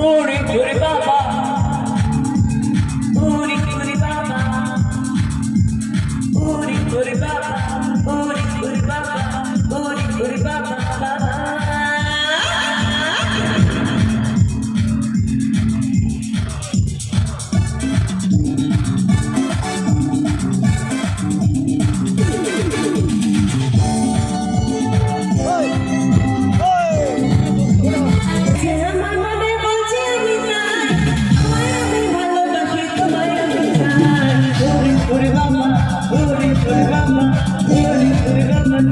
不如你的爸爸 ஒரு கம்மன் ஒரு ஒரு கம்மன் ஒரு ஒரு கம்மன்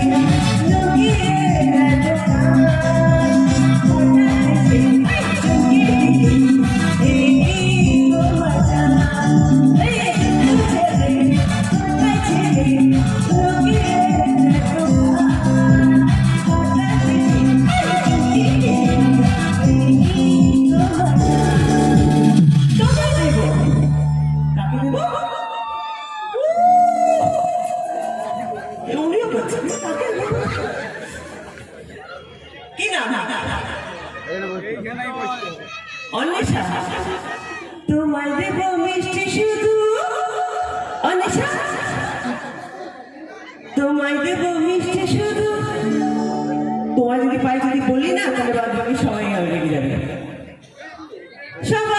Yeah. অনিশা তোমায় দেব তোমার যদি পাই যদি বলি না, তাহলে বাদ বাকি সবাই যাবে। সবাই